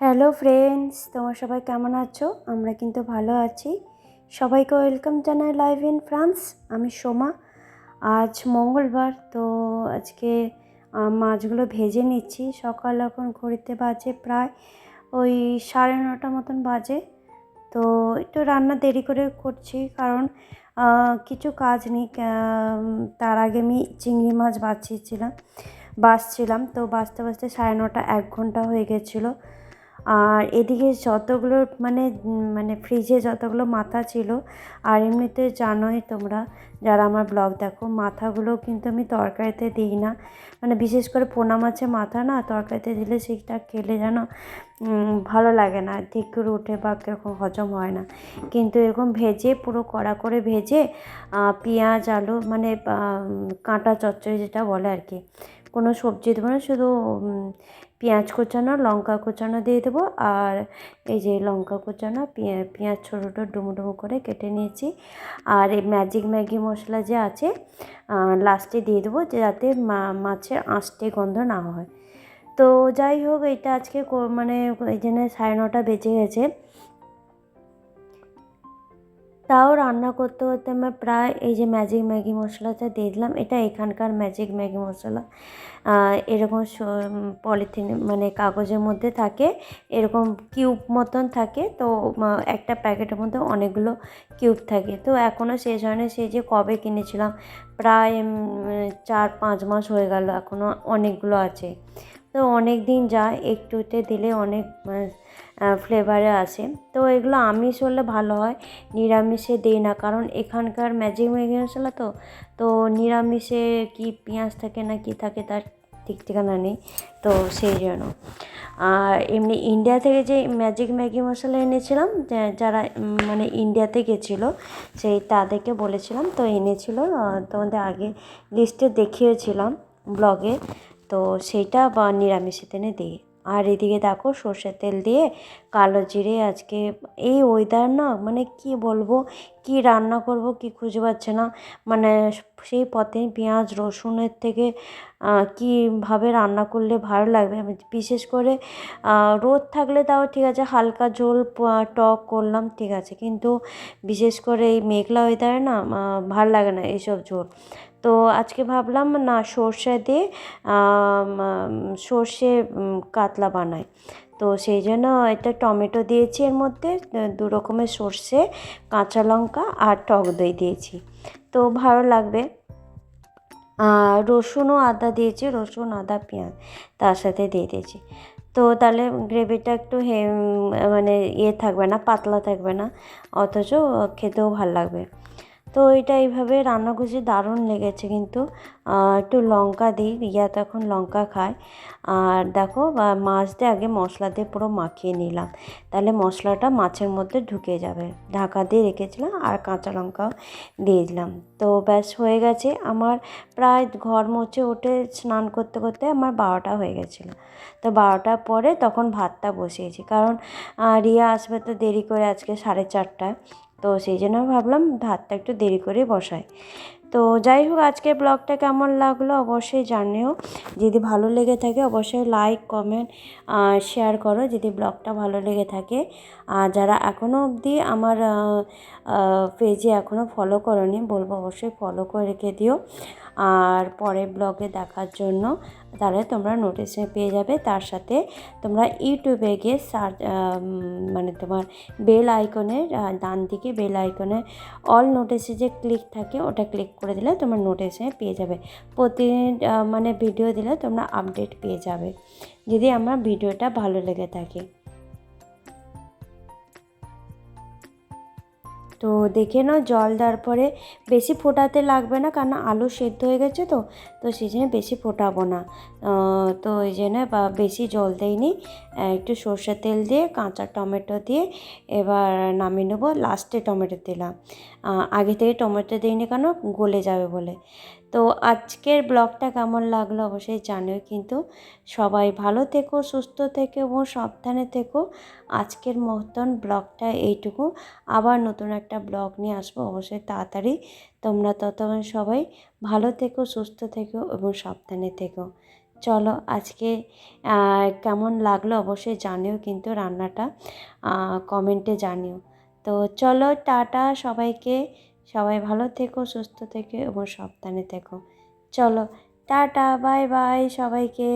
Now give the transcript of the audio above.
Hello friends, তোমার সবাই কেমন আছো? আমরা কিন্তু ভালো আছি। সবাইকে ওয়েলকাম জানাই লাইভ ইন ফ্রান্স। আমি সোমা। আজ মঙ্গলবার, তো আজকে মাছগুলো ভেজে নিচ্ছি। সকাল এখন ঘড়িতে বাজে প্রায় ওই সাড়ে নটা মতন বাজে। তো একটু রান্না দেরি করে করছি কারণ কিছু কাজ নেই। তার আগে আমি চিংড়ি মাছ বাছিয়েছিলাম, বাছছিলাম। তো বাঁচতে বাছতে সাড়ে নটা, এক ঘণ্টা হয়ে গেছিল। আর এদিকে যতগুলো মানে মানে ফ্রিজে যতগুলো মাথা ছিল, আর এমনিতে জানোই তোমরা, যারা আমার ব্লগ দেখো, মাথাগুলো কিন্তু আমি তরকারিতে দিই না। মানে বিশেষ করে পোনা মাছের মাথা না, তরকারিতে দিলে সেটা খেলে যেন ভালো লাগে না ঠিক করে উঠে বা কীরকম হজম হয় না। কিন্তু এরকম ভেজে, পুরো কড়া করে ভেজে পেঁয়াজ, আলু মানে কাঁটা চচ্চড়ি যেটা বলে আর কি, কোনো সবজি দেবো না, শুধু পেঁয়াজ কোচানো, লঙ্কা কোচানো দিয়ে দেবো। আর এই যে লঙ্কা কোচানো, পেঁয়া- পেঁয়াজ ছোটো ছোটো ডুমো ডুমো করে কেটে নিয়েছি। আর এই ম্যাজিক ম্যাগি মশলা যে আছে লাস্টে দিয়ে দেবো যাতে মাছের আঁশটে গন্ধ না হয়। তো যাই হোক, এটা আজকে মানে এই জন্য সাড়ে নটা বেজে গেছে। তাও রান্না করতে করতে আমার প্রায় এই যে ম্যাজিক ম্যাগি মশলাটা দিয়ে দিলাম। এটা এখানকার ম্যাজিক ম্যাগি মশলা। এরকম পলিথিন মানে কাগজের মধ্যে থাকে। এরকম কিউব মতন থাকে। তো একটা প্যাকেটের মধ্যে অনেকগুলো কিউব থাকে। তো এখনও শেষ হয়নি। সেই যে কবে কিনেছিলাম, প্রায় চার পাঁচ মাস হয়ে গেল। এখনও অনেকগুলো আছে। তো অনেক দিন যায় একটুতে দিলে অনেক ফ্লেভারে আসে তো এগুলো আমিষ হলে ভালো হয়, নিরামিষে দিই না। কারণ এখানকার ম্যাজিক ম্যাগি মশলা তো তো নিরামিষে কি পেঁয়াজ থাকে না কি থাকে তার ঠিক ঠিকানা নেই। তো সেই জন্য। আর এমনি ইন্ডিয়া থেকে যে ম্যাজিক ম্যাগি মশলা এনেছিলাম যারা মানে ইন্ডিয়াতে গেছিল, সেই তাদেরকে বলেছিলাম, তো এনেছিল। তোমাদের আগে লিস্টে দেখিয়েছিলাম ব্লগে তো সেইটা বা নিরামিষে তেনে দিই। আর এদিকে দেখো সর্ষের তেল দিয়ে কালো জিরে আজকে এই ওয়েদার না মানে কি বলব? কি রান্না করব কি খুঁজে পাচ্ছে না। মানে সেই পথে পেঁয়াজ, রসুনের থেকে কীভাবে রান্না করলে ভালো লাগবে? আমি বিশেষ করে রোদ থাকলে তাও ঠিক আছে, হালকা ঝোল টক করলাম, ঠিক আছে। কিন্তু বিশেষ করে এই মেঘলা ওয়েদারে না ভালো লাগে না এইসব ঝোল। তো আজকে ভাবলাম না সর্ষে দিয়ে সর্ষে কাতলা বানাই। তো সেই জন্য এটা টমেটো দিয়েছি এর মধ্যে দু রকমের সর্ষে, কাঁচা লঙ্কা আর টক দই দিয়েছি। তো ভালো লাগবে। আর রসুন ও আদা দিয়েছি, রসুন, আদা, পেঁয়াজ তার সাথে দিয়ে দিয়েছি। তো তাহলে গ্রেভিটা একটু হে মানে ইয়ে থাকবে না, পাতলা থাকবে না, অথচ খেতেও ভালো লাগবে। তো এটা এইভাবে রান্না করছি দারুণ লেগেছে কিন্তু। একটু লঙ্কা দিই রিয়া তো এখন লঙ্কা খায়। আর দেখো আহ, মাছ দিয়ে আগে মশলা দিয়ে পুরো মাখিয়ে নিলাম। তাহলে মশলাটা মাছের মধ্যে ঢুকে যাবে। ঢাকা দিয়ে রেখেছিলাম আর কাঁচা লঙ্কাও দিয়ে দিলাম। তো ব্যাস হয়ে গেছে। আমার প্রায় ঘর মুছে উঠে স্নান করতে করতে আমার বারোটা হয়ে গেছিল। তো বারোটার পরে তখন ভাতটা বসিয়েছি। কারণ রিয়া আসবে তো দেরি করে আজকে সাড়ে চারটায়। তো সেই জন্য ভাবলাম ভাতটা একটু দেরি করে বসাই। তো যাই হোক, আজকের ব্লগটা কেমন লাগল অবশ্যই জানিও। যদি ভালো লেগে থাকে অবশ্যই লাইক কমেন্ট শেয়ার করো যদি ব্লগটা ভালো লেগে থাকে। আর যারা এখনও অবধি আমার পেজে এখনও ফলো করনি, বলব অবশ্যই ফলো করে রেখে দিও। আর পরের ব্লগে দেখার জন্য তাহলে তোমরা নোটিশে পেয়ে যাবে। তার সাথে তোমরা ইউটিউবে গিয়ে সার্চ মানে তোমার বেল আইকনের ডান দিকে বেল আইকনে অল নোটিসে যে ক্লিক থাকে, ওটা ক্লিক করে দিলে তোমরা নোটিশে পেয়ে যাবে। প্রতিদিন মানে ভিডিও দিলে তোমরা আপডেট পেয়ে যাবে। যদি আমার ভিডিওটা ভালো লেগে থাকে। তো দেখে নাও, জল দেওয়ার পরে বেশি ফোটাতে লাগবে না, কারণ আলু সেদ্ধ হয়ে গেছে তো তো সেই জন্য বেশি ফোটাবো না। তো ওই জন্য বা বেশি জল দেয়নি একটু সর্ষের তেল দিয়ে, কাঁচা টমেটো দিয়ে এবার নামিয়ে নেব, লাস্টে টমেটো দিলাম। আগে থেকে টমেটো দিইনি কেন, গলে যাবে বলে। তো আজকের ব্লগটা কেমন লাগল অবশ্যই জানিও কিন্তু। সবাই ভালো থেকো, সুস্থ থেকো এবং সাবধানে থেকো। আজকের মতন ব্লগটা এইটুকু। আবার নতুন একটা ব্লগ নিয়ে আসব অবশ্যই তাড়াতাড়ি। তোমরা ততক্ষণ সবাই ভালো থেকো, সুস্থ থেকো এবং সাবধানে থেকো। চলো আজকে কেমন লাগল অবশ্যই জানিও কিন্তু রান্নাটা। কমেন্টে জানিও। তো চলো টাটা সবাইকে। সবাই ভালো থেকো সুস্থ থেকো এবং সাবধানে থেকো। চলো টাটা বাই বাই সবাইকে।